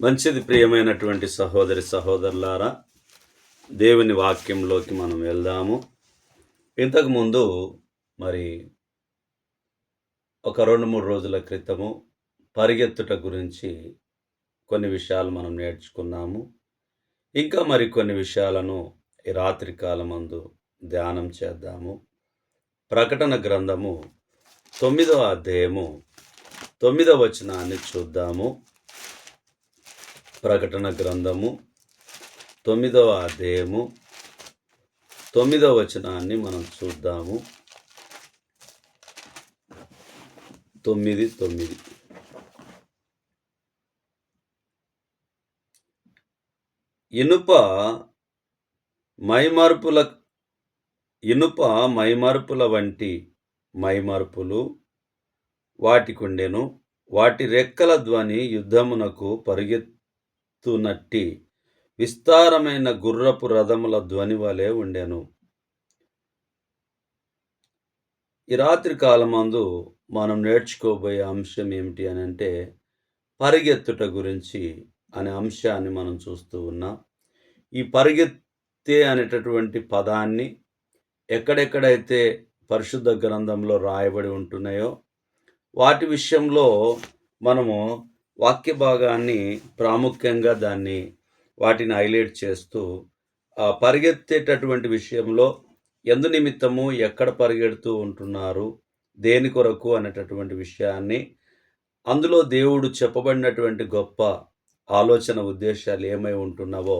మంచిది ప్రియమైనటువంటి సహోదరి సహోదరులారా దేవుని వాక్యంలోకి మనం వెళ్దాము. ఇంతకుముందు మరి ఒక రెండు మూడు రోజుల క్రితము పరిగెత్తుట గురించి కొన్ని విషయాలు మనం నేర్చుకున్నాము. ఇంకా మరి కొన్ని విషయాలను ఈ రాత్రి కాలమందు ధ్యానం చేద్దాము. ప్రకటన గ్రంథము తొమ్మిదవ అధ్యాయము తొమ్మిదవ వచనాన్ని చూద్దాము. ప్రకటన గ్రంథము తొమ్మిదవ అధ్యాయము తొమ్మిదవ వచనాన్ని మనం చూద్దాము. తొమ్మిది తొమ్మిది. ఇనుప మైమార్పుల ఇనుప మైమార్పుల వంటి మైమార్పులు వాటికుండెను. వాటి రెక్కల ధ్వని యుద్ధమునకు పరిగెత్తునట్టి విస్తారమైన గుర్రపు రథముల ధ్వని వలె ఉండెను. ఈ రాత్రి కాలమందు మనం నేర్చుకోబోయే అంశం ఏమిటి అని అంటే పరిగెత్తుట గురించి అనే అంశాన్ని మనం చూస్తూ ఉన్నాం. ఈ పరిగెత్తే అనేటటువంటి పదాన్ని ఎక్కడెక్కడైతే పరిశుద్ధ గ్రంథంలో రాయబడి ఉంటున్నాయో వాటి విషయంలో మనము వాక్య భాగాన్ని ప్రాముఖ్యంగా దాన్ని వాటిని హైలైట్ చేస్తూ పరిగెత్తేటటువంటి విషయంలో ఎందు నిమిత్తము ఎక్కడ పరిగెడుతూ ఉంటున్నారు దేని కొరకు అనేటటువంటి విషయాన్ని అందులో దేవుడు చెప్పబడినటువంటి గొప్ప ఆలోచన ఉద్దేశాలు ఏమై ఉంటున్నావో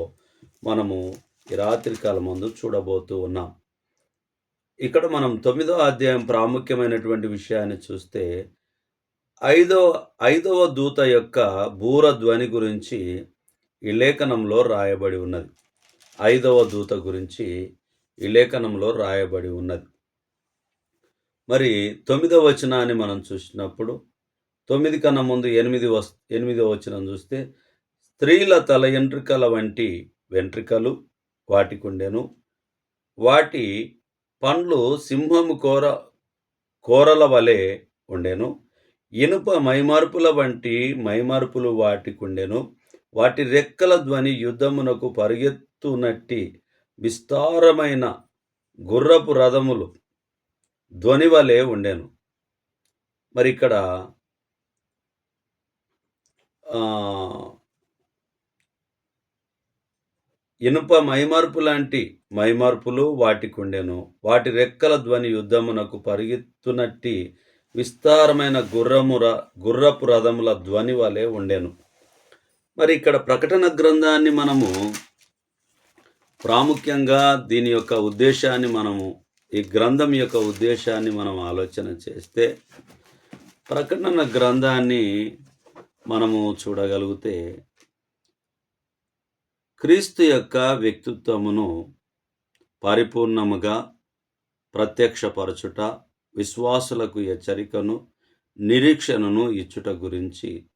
మనము ఈ రాత్రికాల ముందు చూడబోతూ ఉన్నాం. ఇక్కడ మనం తొమ్మిదో అధ్యాయం ప్రాముఖ్యమైనటువంటి విషయాన్ని చూస్తే ఐదవ ఐదవ దూత యొక్క బూర ధ్వని గురించి ఈ లేఖనంలో రాయబడి ఉన్నది. ఐదవ దూత గురించి ఈ లేఖనంలో రాయబడి ఉన్నది. మరి తొమ్మిదవ వచనాన్ని మనం చూసినప్పుడు తొమ్మిది కన్నా ముందు ఎనిమిది వస్ ఎనిమిదవ వచనం చూస్తే స్త్రీల తల ఎంట్రికల వంటి వెంట్రికలు వాటికుండెను. వాటి పండ్లు సింహము కోర కోరల వలె ఉండెను. ఇనుప మైమార్పుల వంటి మైమార్పులు వాటికుండెను. వాటి రెక్కల ధ్వని యుద్ధమునకు పరిగెత్తునట్టి విస్తారమైన గుర్రపు రథములు ధ్వని వలె ఉండెను. మరి ఇక్కడ ఇనుప మైమార్పు లాంటి మైమార్పులు వాటికి ఉండెను వాటి రెక్కల ధ్వని యుద్ధమునకు పరిగెత్తునట్టి విస్తారమైన గుర్రముర గుర్రపు రథముల ధ్వని వలె ఉండెను. మరి ఇక్కడ ప్రకటన గ్రంథాన్ని మనము ప్రాముఖ్యంగా దీని యొక్క ఉద్దేశాన్ని మనము ఈ గ్రంథం యొక్క ఉద్దేశాన్ని మనం ఆలోచన చేస్తే ప్రకటన గ్రంథాన్ని మనము చూడగలిగితే క్రీస్తు యొక్క వ్యక్తిత్వమును పరిపూర్ణముగా ప్రత్యక్షపరచుట విశ్వాసులకు హెచ్చరికను నిరీక్షణను ఇచ్చుట గురించి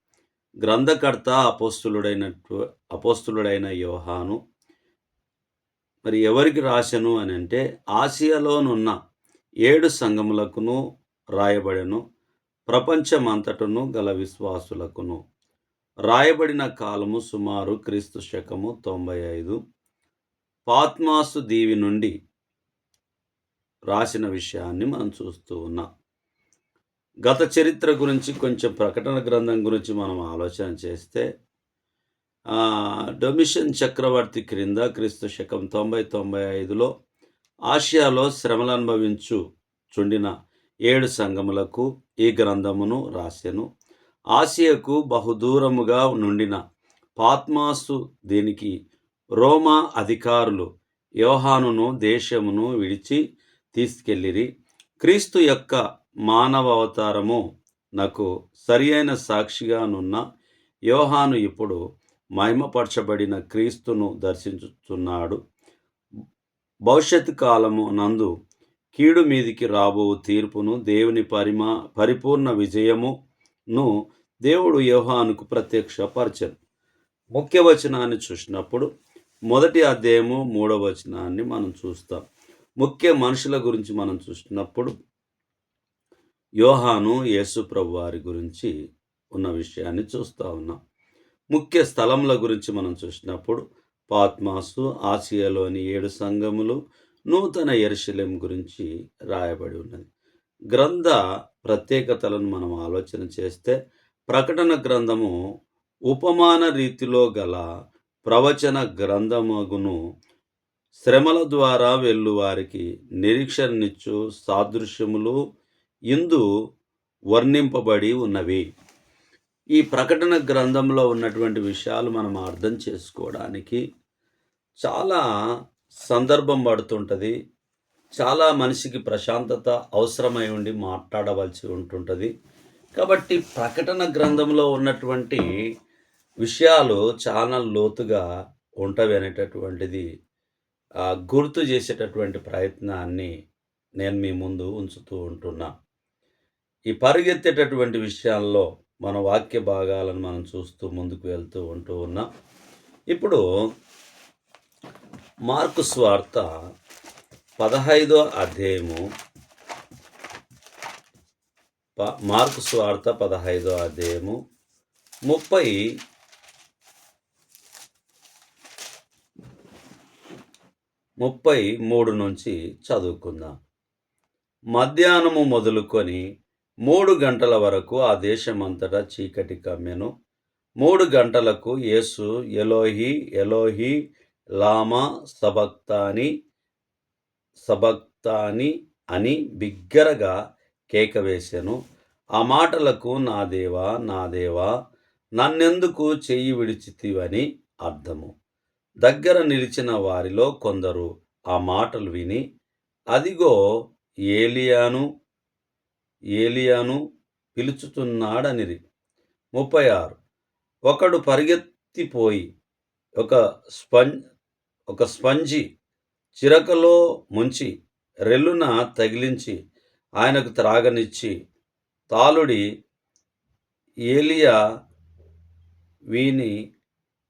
గ్రంథకర్త అపోస్తులుడైనట్టు అపోస్తులుడైన యోహాను మరి ఎవరికి రాశను అని అంటే ఆసియాలోనున్న ఏడు సంఘములకును రాయబడెను ప్రపంచమంతటను గల విశ్వాసులకును. రాయబడిన కాలము సుమారు క్రీస్తు శకము తొంభై ఐదు. పాత్మాసు దీవి నుండి రాసిన విషయాన్ని మనం చూస్తూ ఉన్నాం. గత చరిత్ర గురించి కొంచెం ప్రకటన గ్రంథం గురించి మనం ఆలోచన చేస్తే డొమిషన్ చక్రవర్తి క్రింద క్రీస్తు శకం తొంభై తొంభై ఐదులో ఆసియాలో శ్రమలు అనుభవించు చుండిన ఏడు సంఘములకు ఈ గ్రంథమును రాసెను. ఆసియకు బహుదూరముగా నుండిన పాత్మాసు దీనికి రోమా అధికారులు యోహానును దేశమును విడిచి తీసుకెళ్ళిరి. క్రీస్తు యొక్క మానవ అవతారము నాకు సరి అయిన సాక్షిగానున్న యోహాను ఇప్పుడు మహిమపరచబడిన క్రీస్తును దర్శించుచున్నాడు. భవిష్యత్తు కాలము నందు కీడు మీదికి రాబో తీర్పును దేవుని పరిమా పరిపూర్ణ విజయమును దేవుడు యోహానుకు ప్రత్యక్షపరచను. ముఖ్య వచనాన్ని చూసినప్పుడు మొదటి అధ్యాయము మూడవ వచనాన్ని మనం చూస్తాం. ముఖ్య మనుషుల గురించి మనం చూసినప్పుడు యోహాను యేసుప్రభు వారి గురించి ఉన్న విషయాన్ని చూస్తూ ఉన్నాం. ముఖ్య స్థలముల గురించి మనం చూసినప్పుడు పాత్మాసు ఆసియాలోని ఏడు సంఘములు నూతన ఎరుశలేం గురించి రాయబడి ఉన్నది. గ్రంథ ప్రత్యేకతలను మనం ఆలోచన చేస్తే ప్రకటన గ్రంథము ఉపమాన రీతిలో గల ప్రవచన గ్రంథమగును శ్రమల ద్వారా వెళ్ళు వారికి నిరీక్షణనిచ్చు సాదృశ్యములు ఇందు వర్ణింపబడి ఉన్నవి. ఈ ప్రకటన గ్రంథంలో ఉన్నటువంటి విషయాలు మనం అర్థం చేసుకోవడానికి చాలా సందర్భం పడుతుంటుంది. చాలా మనిషికి ప్రశాంతత అవసరమై ఉండి మాట్లాడవలసి ఉంటుంటుంది. కాబట్టి ప్రకటన గ్రంథంలో ఉన్నటువంటి విషయాలు చాలా లోతుగా ఉంటవి అనేటటువంటిది గుర్తు చేసేటటువంటి ప్రయత్నాన్ని నేను మీ ముందు ఉంచుతూ ఉంటున్నా. ఈ పరిగెత్తేటటువంటి విషయాల్లో మన వాక్య భాగాలను మనం చూస్తూ ముందుకు వెళ్తూ ఉంటూ ఉన్నాం. ఇప్పుడు మార్కు స్వార్త పదహైదో అధ్యాయము ప- మార్కు స్వార్త పదహైదో అధ్యాయము ముప్పై ముప్పై మూడు నుంచి చదువుకుందాం. మధ్యాహ్నము మొదలుకొని మూడు గంటల వరకు ఆ దేశమంతటా చీకటి కమ్మెను. మూడు గంటలకు యేసు ఎలోహి ఎలోహి లామా సబక్తాని సబక్తాని అని బిగ్గరగా కేక వేశాను ఆ మాటలకు నా దేవా నా దేవా నన్నెందుకు చెయ్యి విడిచితివని అర్థము. దగ్గర నిలిచిన వారిలో కొందరు ఆ మాటలు విని అదిగో ఏలియాను ఏలియాను పిలుచుతున్నాడనిరి. ముప్పై ఆరు ఒకడు పరిగెత్తిపోయి ఒక స్పంజ్ ఒక స్పంజి చిరకలో ముంచి రెల్లున తగిలించి ఆయనకు త్రాగనిచ్చి తాలుడి ఏలియా వీని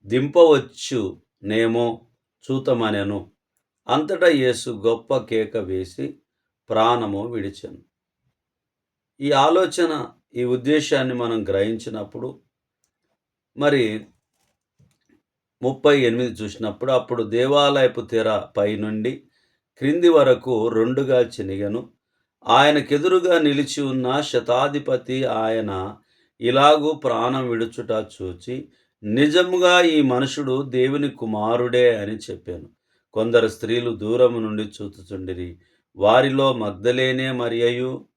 దింపవచ్చు నేమో చూతమనెను. అంతటా యేసు గొప్ప కేక వేసి ప్రాణము విడిచెను. ఈ ఆలోచన ఈ ఉద్దేశాన్ని మనం గ్రహించినప్పుడు మరి ముప్పై ఎనిమిది చూసినప్పుడు అప్పుడు దేవాలయపు తెర పైనుండి క్రింది వరకు రెండుగా చినిగను. ఆయనకెదురుగా నిలిచి ఉన్న శతాధిపతి ఆయన ఇలాగూ ప్రాణం విడుచుట చూచి నిజముగా ఈ మనుషుడు దేవుని కుమారుడే అని చెప్పాను. కొందరు స్త్రీలు దూరం నుండి చూచుచుండిరి. వారిలో మగ్ధలేనే మరియు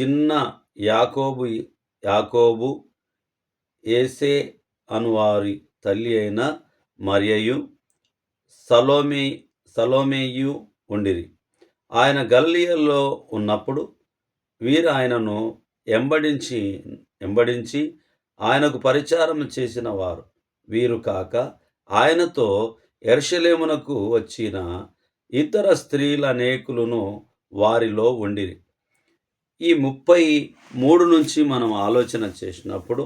చిన్న యాకోబు యాకోబు ఏసే అనువారి తల్లి అయిన మరియయు సలోమే సలోమేయు ఉండిరి. ఆయన గల్లీయల్లో ఉన్నప్పుడు వీరు ఆయనను ఎంబడించి ఎంబడించి ఆయనకు పరిచారం చేసిన వారు. వీరు కాక ఆయనతో ఎర్షలేమునకు వచ్చిన ఇతర స్త్రీల అనేకులను వారిలో ఉండిరి. ఈ ముప్పై మూడు నుంచి మనం ఆలోచన చేసినప్పుడు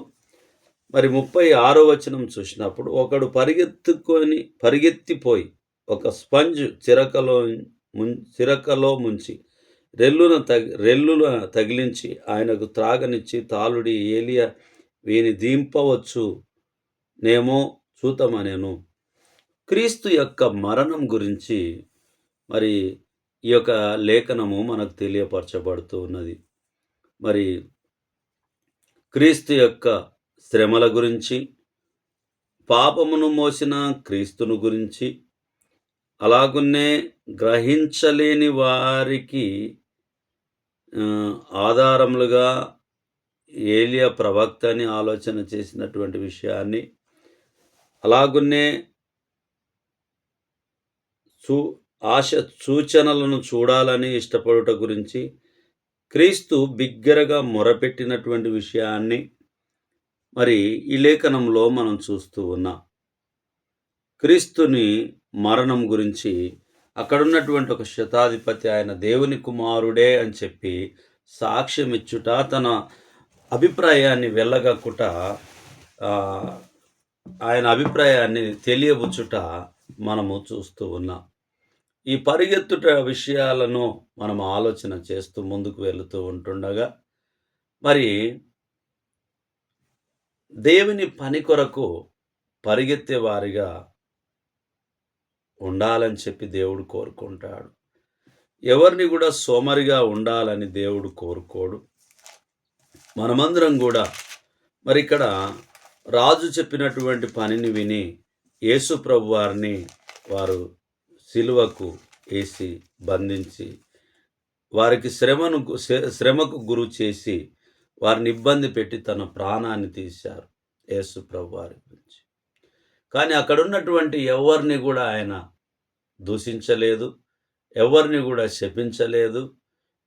మరి ముప్పై ఆరో వచనం చూసినప్పుడు ఒకడు పరిగెత్తుకొని పరిగెత్తిపోయి ఒక స్పంజ్ చిరకలో ముం చిరకలో ముంచి రెల్లున తగి రెల్లున తగిలించి ఆయనకు త్రాగనిచ్చి తాలుడి ఏలియా వీని దింపవచ్చు. నేమో చూతమనేను. క్రీస్తు యొక్క మరణం గురించి మరి ఈ యొక్క లేఖనము మనకు తెలియపరచబడుతూ ఉన్నది మరి క్రీస్తు యొక్క శ్రమల గురించి పాపమును మోసిన క్రీస్తును గురించి అలాగున్నే గ్రహించలేని వారికి ఆధారములుగా ఏలియా ప్రవక్త అని ఆలోచన చేసినటువంటి విషయాన్ని అలాగున్నే చూ ఆశ సూచనలను చూడాలని ఇష్టపడుట గురించి క్రీస్తు బిగ్గరగా మొరపెట్టినటువంటి విషయాన్ని మరి ఈ లేఖనంలో మనం చూస్తూ ఉన్నాం. క్రీస్తుని మరణం గురించి అక్కడున్నటువంటి ఒక శతాధిపతి ఆయన దేవుని కుమారుడే అని చెప్పి సాక్ష్యం ఇచ్చుట తన అభిప్రాయాన్ని వెళ్ళగక్కుట ఆయన అభిప్రాయాన్ని తెలియబుచ్చుట మనము చూస్తూ ఉన్నాం. ఈ పరిగెత్తుట విషయాలను మనం ఆలోచన చేస్తూ ముందుకు వెళుతూ ఉంటుండగా మరి దేవుని పని కొరకు పరిగెత్తే వారిగా ఉండాలని చెప్పి దేవుడు కోరుకుంటాడు. ఎవరిని కూడా సోమరిగా ఉండాలని దేవుడు కోరుకోడు. మనమందరం కూడా మరి ఇక్కడ రాజు చెప్పినటువంటి పనిని విని యేసు ప్రభు వారిని వారు సిలువకు వేసి బంధించి వారికి శ్రమను గు- శ్రమకు గురి చేసి వారిని ఇబ్బంది పెట్టి తన ప్రాణాన్ని తీశారు యేసు ప్రభు వారి గురించి. కానీ అక్కడ ఉన్నటువంటి ఎవరిని కూడా ఆయన దూషించలేదు ఎవరిని కూడా శపించలేదు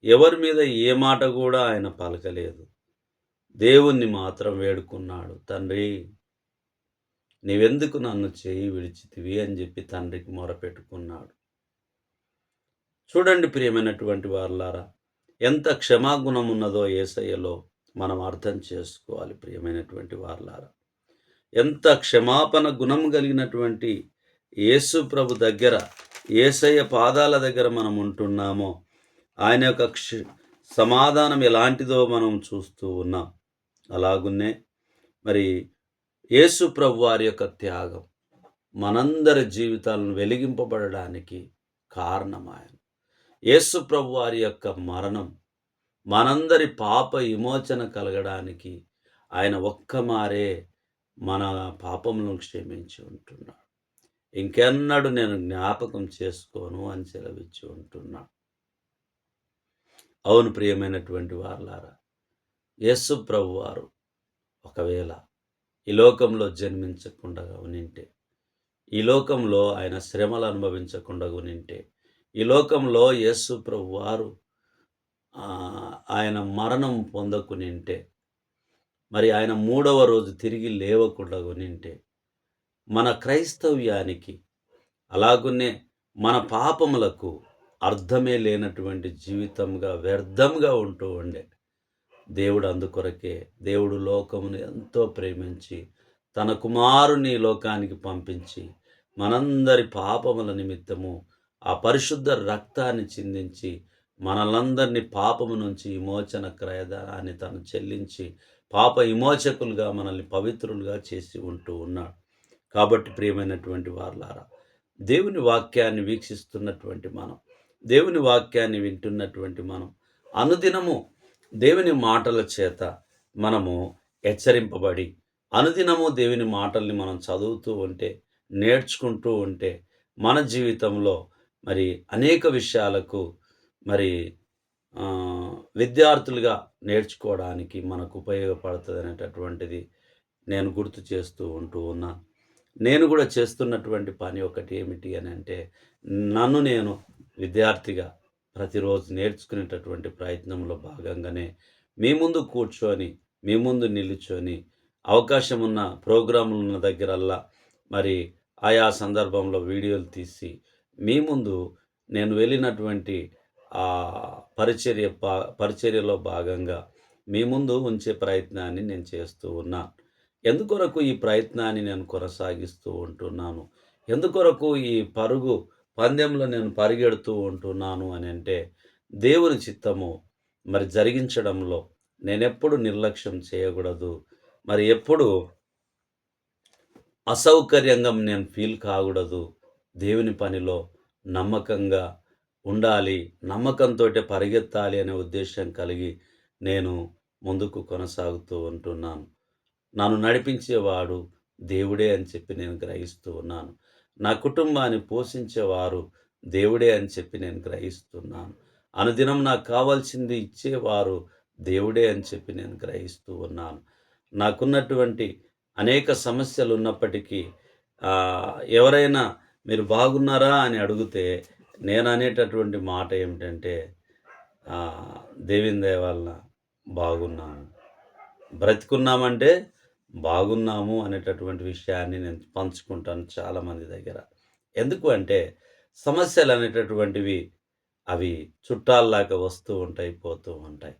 ఎవరి మీద ఏ మాట కూడా ఆయన పలకలేదు. దేవుణ్ణి మాత్రం వేడుకున్నాడు. తండ్రి నీవెందుకు నన్ను చేయి విడిచితివి? అని చెప్పి తండ్రికి మొరపెట్టుకున్నాడు చూడండి ప్రియమైనటువంటి వారులారా ఎంత క్షమాగుణం ఉన్నదో ఏసయ్యలో మనం అర్థం చేసుకోవాలి ప్రియమైనటువంటి వారులారా. ఎంత క్షమాపణ గుణం కలిగినటువంటి యేసు ప్రభు దగ్గర ఏసయ్య పాదాల దగ్గర మనం ఉంటున్నామో ఆయన యొక్క క్ష సమాధానం ఎలాంటిదో మనం చూస్తూ ఉన్నాం. అలాగున్నే. మరి యేసు ప్రభు వారి యొక్క త్యాగం మనందరి జీవితాలను వెలిగింపబడడానికి కారణం ఆయన యేసు ప్రభు వారి యొక్క మరణం మనందరి పాప విమోచన కలగడానికి ఆయన ఒక్కమారే మన పాపములను క్షమించి ఉంటున్నాడు. ఇంకెన్నడు నేను జ్ఞాపకం చేసుకోను అని సెలవిచ్చి ఉంటున్నాడు. అవును ప్రియమైనటువంటి వారులారా యేసు ప్రభు వారు ఒకవేళ ఈ లోకంలో జన్మించకుండా ఉనింటే ఈ లోకంలో ఆయన శ్రమలు అనుభవించకుండా ఉనింటే ఈ లోకంలో యేసు ప్రభు వారు ఆయన మరణం పొందకునింటే మరి ఆయన మూడవ రోజు తిరిగి లేవకుండా ఉనింటే మన క్రైస్తవ్యానికి అలాగునే మన పాపములకు అర్థమే లేనటువంటి జీవితంగా వ్యర్థంగా ఉంటూ ఉండే దేవుడు అందుకొరకే దేవుడు లోకమును ఎంతో ప్రేమించి తన కుమారుని లోకానికి పంపించి మనందరి పాపముల నిమిత్తము ఆ పరిశుద్ధ రక్తాన్ని చిందించి మనలందరినీ పాపము నుంచి విమోచన క్రయదానాన్ని తను చెల్లించి పాప విమోచకులుగా మనల్ని పవిత్రులుగా చేసి ఉంటూ ఉన్నాడు. కాబట్టి ప్రియమైనటువంటి వారులారా దేవుని వాక్యాన్ని వీక్షిస్తున్నటువంటి మనం దేవుని వాక్యాన్ని వింటున్నటువంటి మనం అనుదినము దేవుని మాటల చేత మనము హెచ్చరింపబడి అనుదినము దేవుని మాటల్ని మనం చదువుతూ ఉంటే నేర్చుకుంటూ ఉంటే మన జీవితంలో మరి అనేక విషయాలకు మరి విద్యార్థులుగా నేర్చుకోవడానికి మనకు ఉపయోగపడుతుంది అనేటటువంటిది నేను గుర్తు చేస్తూ ఉంటూ ఉన్నా. నేను కూడా చేస్తున్నటువంటి పని ఒకటి ఏమిటి అని అంటే నన్ను నేను విద్యార్థిగా ప్రతిరోజు నేర్చుకునేటటువంటి ప్రయత్నంలో భాగంగానే మీ ముందు కూర్చొని మీ ముందు నిలుచొని అవకాశం ఉన్న ప్రోగ్రాములు ఉన్న దగ్గరల్లా మరి ఆయా సందర్భంలో వీడియోలు తీసి మీ ముందు నేను వెళ్ళినటువంటి ఆ పరిచర్య పా- పరిచర్యలో భాగంగా మీ ముందు ఉంచే ప్రయత్నాన్ని నేను చేస్తూ ఉన్నాను ఎందుకొరకు ఈ ప్రయత్నాన్ని నేను కొనసాగిస్తూ ఉంటున్నాను? ఎందుకొరకు ఈ పరుగు పందెంలో నేను పరిగెడుతూ ఉంటున్నాను అని అంటే దేవుని చిత్తము మరి జరిగించడంలో నేనెప్పుడు నిర్లక్ష్యం చేయకూడదు. మరి ఎప్పుడు అసౌకర్యంగా నేను ఫీల్ కాకూడదు. దేవుని పనిలో నమ్మకంగా ఉండాలి. నమ్మకంతో పరిగెత్తాలి అనే ఉద్దేశం కలిగి నేను ముందుకు కొనసాగుతూ ఉంటున్నాను. నన్ను నడిపించేవాడు దేవుడే అని చెప్పి నేను గ్రహిస్తూ ఉన్నాను. నా కుటుంబాన్ని పోషించేవారు దేవుడే అని చెప్పి నేను గ్రహిస్తున్నాను. అనుదినం నాకు కావాల్సింది ఇచ్చేవారు దేవుడే అని చెప్పి నేను గ్రహిస్తూ ఉన్నాను. నాకున్నటువంటి అనేక సమస్యలు ఉన్నప్పటికీ ఎవరైనా మీరు బాగున్నారా అని అడిగితే నేను అనేటటువంటి మాట ఏమిటంటే ఆ, దేవుని బాగున్నాను. బ్రతికున్నామంటే బాగున్నాము అనేటటువంటి విషయాన్ని నేను పంచుకుంటాను చాలామంది దగ్గర. ఎందుకు అంటే సమస్యలు అనేటటువంటివి అవి చుట్టాల్లాగా వస్తూ ఉంటాయి పోతూ ఉంటాయి.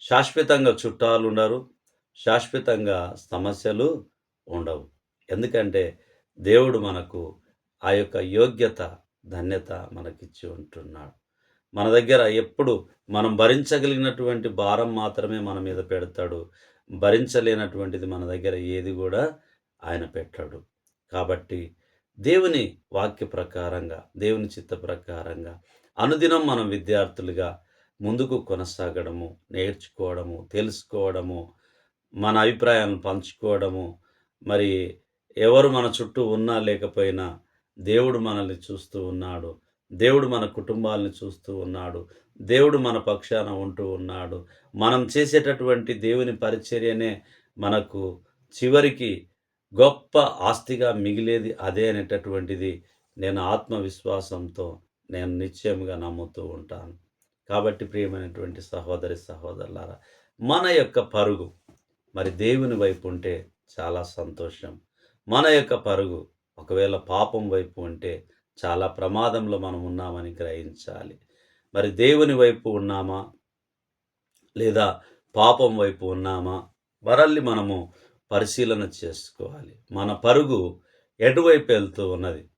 శాశ్వతంగా చుట్టాలు ఉండరు శాశ్వతంగా సమస్యలు ఉండవు. ఎందుకంటే దేవుడు మనకు ఆ యొక్క యోగ్యత ధన్యత మనకిచ్చి ఉంటున్నాడు. మన దగ్గర ఎప్పుడు మనం భరించగలిగినటువంటి భారం మాత్రమే మన మీద పెడతాడు. భరించలేనటువంటిది మన దగ్గర ఏది కూడా ఆయన పెట్టాడు. కాబట్టి దేవుని వాక్య ప్రకారంగా దేవుని చిత్త ప్రకారంగా అనుదినం మనం విద్యార్థులుగా ముందుకు కొనసాగడము నేర్చుకోవడము తెలుసుకోవడము మన అభిప్రాయాలను పంచుకోవడము మరి ఎవరు మన చుట్టూ ఉన్నా లేకపోయినా దేవుడు మనల్ని చూస్తూ ఉన్నాడు. దేవుడు మన కుటుంబాలను చూస్తూ ఉన్నాడు. దేవుడు మన పక్షాన ఉంటూ ఉన్నాడు. మనం చేసేటటువంటి దేవుని పరిచర్యనే మనకు చివరికి గొప్ప ఆస్తిగా మిగిలేది అదే అనేటటువంటిది నేను ఆత్మవిశ్వాసంతో నేను నిశ్చయంగా నమ్ముతూ ఉంటాను. కాబట్టి ప్రియమైనటువంటి సహోదరి సహోదరులారా మన యొక్క పరుగు మరి దేవుని వైపు ఉంటే చాలా సంతోషం. మన యొక్క పరుగు ఒకవేళ పాపం వైపు ఉంటే చాలా ప్రమాదంలో మనం ఉన్నామని గ్రహించాలి. మరి దేవుని వైపు ఉన్నామా? లేదా పాపం వైపు ఉన్నామా? మనల్ని మనము పరిశీలన చేసుకోవాలి. మన పరుగు ఎటువైపు వెళ్తూ ఉన్నది?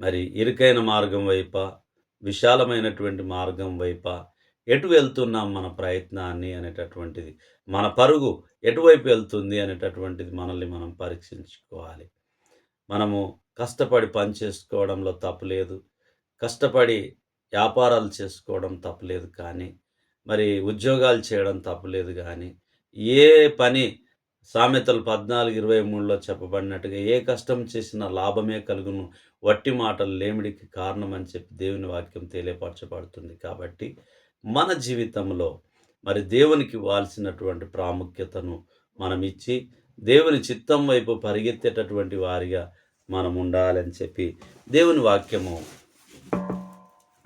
మరి ఇరుకైన మార్గం వైపా? విశాలమైనటువంటి మార్గం వైపా? ఎటు వెళ్తున్నాం మన ప్రయత్నాన్ని అనేటటువంటిది? మన పరుగు ఎటువైపు వెళ్తుంది అనేటటువంటిది మనల్ని మనం పరీక్షించుకోవాలి. మనము కష్టపడి పని చేసుకోవడంలో తప్పులేదు కష్టపడి వ్యాపారాలు చేసుకోవడం తప్పులేదు కానీ మరి ఉద్యోగాలు చేయడం తప్పులేదు కానీ ఏ పని సామెతలు పద్నాలుగు ఇరవై మూడులో చెప్పబడినట్టుగా ఏ కష్టం చేసినా లాభమే కలుగును. వట్టి మాటలు లేమిడికి కారణం అని చెప్పి దేవుని వాక్యం తెలియపరచబడుతుంది కాబట్టి మన జీవితంలో మరి దేవునికి ఇవ్వాల్సినటువంటి ప్రాముఖ్యతను మనం ఇచ్చి దేవుని చిత్తం వైపు పరిగెత్తేటటువంటి వారిగా మనం ఉండాలని చెప్పి దేవుని వాక్యము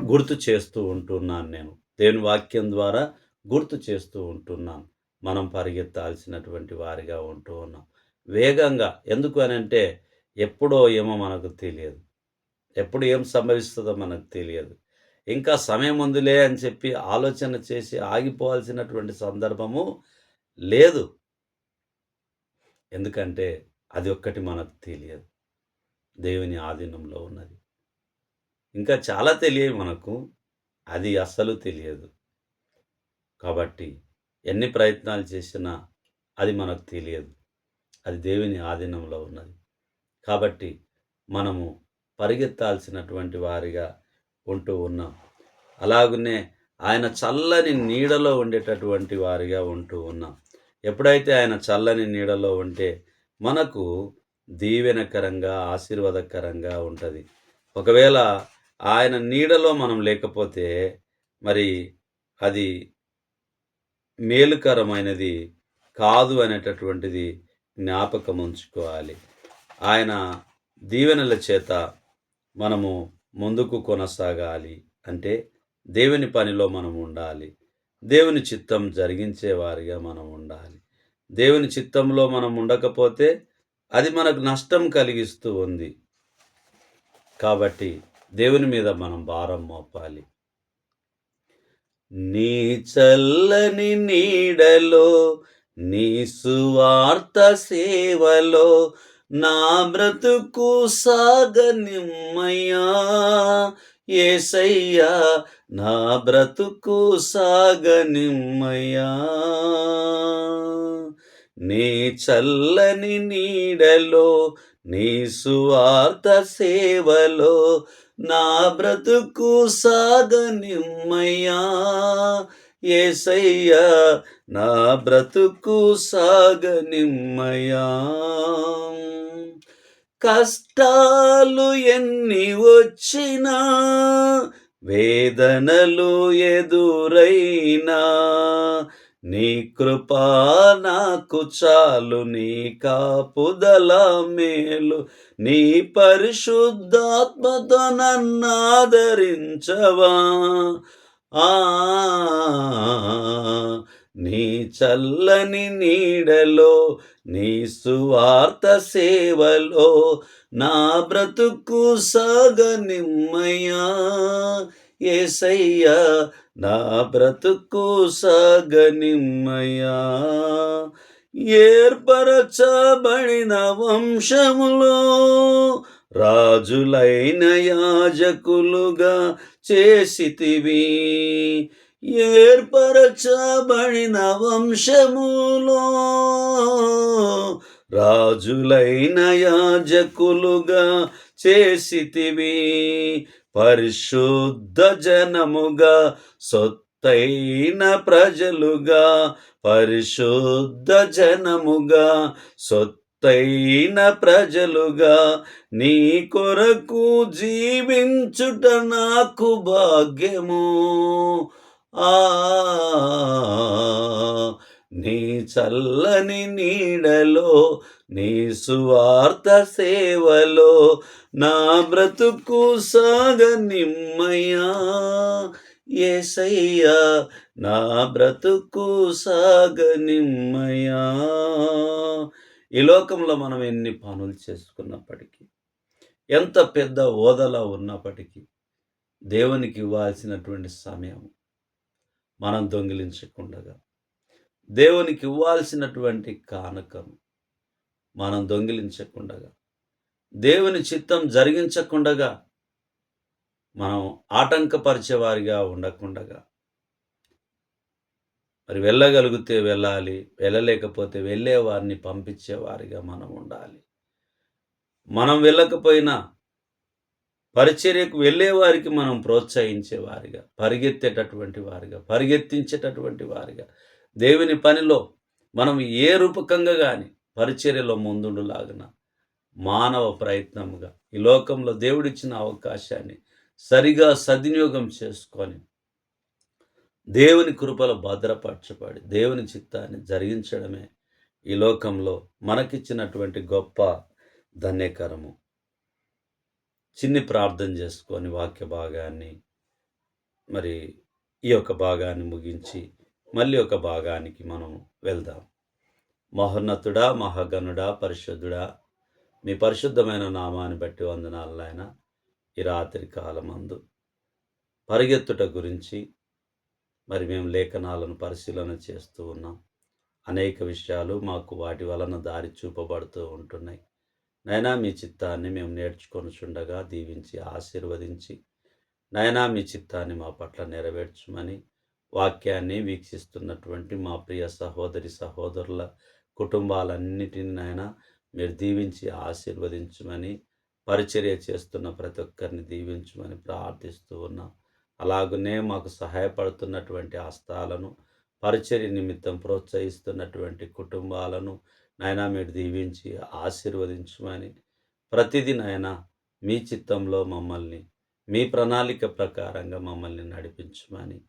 గుర్తు చేస్తూ ఉంటున్నాను నేను. దేవుని వాక్యం ద్వారా గుర్తు చేస్తూ ఉంటున్నాను. మనం పరిగెత్తాల్సినటువంటి వారిగా ఉంటూ ఉన్నాం. వేగంగా ఎందుకు అని అంటే ఎప్పుడో ఏమో మనకు తెలియదు. ఎప్పుడు ఏం సంభవిస్తుందో మనకు తెలియదు. ఇంకా సమయం ఉందిలే అని చెప్పి ఆలోచన చేసి ఆగిపోవాల్సినటువంటి సందర్భము లేదు. ఎందుకంటే అది ఒక్కటి మనకు తెలియదు. దేవుని ఆధీనంలో ఉన్నది. ఇంకా చాలా తెలియదు మనకు. అది అస్సలు తెలియదు. కాబట్టి ఎన్ని ప్రయత్నాలు చేసినా అది మనకు తెలియదు. అది దేవుని ఆధీనంలో ఉన్నది. కాబట్టి మనము పరిగెత్తాల్సినటువంటి వారిగా ఉంటూ ఉన్నాం. అలాగనే ఆయన చల్లని నీడలో ఉండేటటువంటి వారిగా ఉంటూ ఉన్నాం. ఎప్పుడైతే ఆయన చల్లని నీడలో ఉంటే మనకు దీవెనకరంగా ఆశీర్వాదకరంగా ఉంటుంది. ఒకవేళ ఆయన నీడలో మనం లేకపోతే మరి అది మేలుకరమైనది కాదు అనేటటువంటిది జ్ఞాపకం ఉంచుకోవాలి. ఆయన దీవెనల చేత మనము ముందుకు కొనసాగాలి. అంటే దేవుని పనిలో మనం ఉండాలి. దేవుని చిత్తం జరిగించేవారిగా మనం ఉండాలి. దేవుని చిత్తంలో మనం ఉండకపోతే అది మనకు నష్టం కలిగిస్తూ ఉంది. కాబట్టి దేవుని మీద మనం భారం మోపాలి. నీ చల్లని నీడలో నీ సువార్త సేవలో నా బ్రతుకు సాగనిమ్మయ్యా. ఏసయ్యా నా బ్రతుకు సాగనిమ్మయ్యా. నీ చల్లని నీడలో నీ సువార్త సేవలో నా బ్రతుకు సాగనిమ్మయ్యా. ఏసయ్యా నా బ్రతుకు సాగనిమ్మయ్యా. కష్టాలు ఎన్ని వచ్చినా వేదనలు ఎదురైనా నీ కృపా నాకు చాలు నీ కాపుదల మేలు నీ పరిశుద్ధాత్మతో నన్నాదరించవా ఆ నీ చల్లని నీడలో నీ సువార్త సేవలో నా బ్రతుకు సాగనిమ్మయ్యా. ఏసయ్యా నా బ్రతుకు సాగనిమ్మయ్యా. ఏర్పరచబడిన వంశములో రాజులైన యాజకులుగా చేసితివి. ఏర్పరచబడిన వంశములో రాజులైన యాజకులుగా చేసితివి. పరిశుద్ధ జనముగా సొత్తైన ప్రజలుగా పరిశుద్ధ జనముగా సొత్తైన ప్రజలుగా నీ కొరకు జీవించుట నాకు భాగ్యము. నీ చల్లని నీడలో నీ సువార్త సేవలో నా బ్రతుకు సాగ నిమ్మయ్యా ఏసయ్యా నా బ్రతుకు సాగ నిమ్మయ్యా ఈ లోకంలో మనం ఎన్ని పనులు చేసుకున్నప్పటికీ ఎంత పెద్ద ఓదల ఉన్నప్పటికీ దేవునికి ఇవ్వాల్సినటువంటి సమయం మనం దొంగిలించకుండగా. దేవునికి ఇవ్వాల్సినటువంటి కానుకను మనం దొంగిలించకుండగా. దేవుని చిత్తం జరిగించకుండగా మనం ఆటంకపరిచేవారిగా ఉండకుండగా. మరి వెళ్ళగలిగితే వెళ్ళాలి వెళ్ళలేకపోతే వెళ్ళేవారిని పంపించేవారిగా మనం ఉండాలి. మనం వెళ్ళకపోయినా పరిచర్యకు వెళ్ళే వారికి మనం ప్రోత్సహించే వారిగా పరిగెత్తేటటువంటి వారిగా పరిగెత్తించేటటువంటి వారిగా. దేవుని పనిలో మనం ఏ రూపకంగా కానీ పరిచర్యలో ముందుండులాగిన మానవ ప్రయత్నముగా ఈ లోకంలో దేవుడిచ్చిన అవకాశాన్ని సరిగా సద్వినియోగం చేసుకొని దేవుని కృపలో భద్రపరచబడి దేవుని చిత్తాన్ని జరిగించడమే ఈ లోకంలో మనకిచ్చినటువంటి గొప్ప ధన్యకరము. చిన్ని ప్రార్థన చేసుకొని వాక్య భాగాన్ని మరి ఈ యొక్క భాగాన్ని ముగించి మళ్ళీ ఒక భాగానికి మనం వెళ్దాం. మహోన్నతుడా మహాగణుడా పరిశుద్ధుడా మీ పరిశుద్ధమైన నామాన్ని బట్టి వందనాలైన ఈ రాత్రి కాలమందు పరిగెత్తుట గురించి మరి మేము లేఖనాలను పరిశీలన చేస్తూ ఉన్నాం. అనేక విషయాలు మాకు వాటి వలన దారి చూపబడుతూ ఉంటున్నాయి. నైనా మీ చిత్తాన్ని మేము నేర్చుకొని చుండగా దీవించి ఆశీర్వదించి నైనా మీ చిత్తాన్ని మా పట్ల నెరవేర్చమని వాక్యాన్ని వీక్షిస్తున్నటువంటి మా ప్రియ సహోదరి సహోదరుల కుటుంబాలన్నిటిని నాయన మీరు దీవించి ఆశీర్వదించమని పరిచర్య చేస్తున్న ప్రతి ఒక్కరిని దీవించమని ప్రార్థిస్తూ ఉన్నాం. అలాగనే మాకు సహాయపడుతున్నటువంటి హస్తాలను పరిచర్య నిమిత్తం ప్రోత్సహిస్తున్నటువంటి కుటుంబాలను నాయన మీరు దీవించి ఆశీర్వదించమని ప్రతిదీ నాయన మీ చిత్తంలో మమ్మల్ని మీ ప్రణాళిక ప్రకారంగా మమ్మల్ని నడిపించమని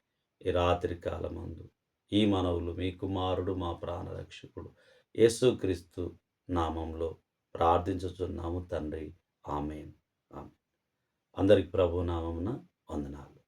ఈ రాత్రి కాలమందు ఈ మనవులు మీ కుమారుడు మా ప్రాణరక్షకుడు యేసుక్రీస్తు నామంలో ప్రార్థించుచున్నాము తండ్రి. ఆమెన్. ఆమె అందరికి ప్రభు నామమున వందనాలు.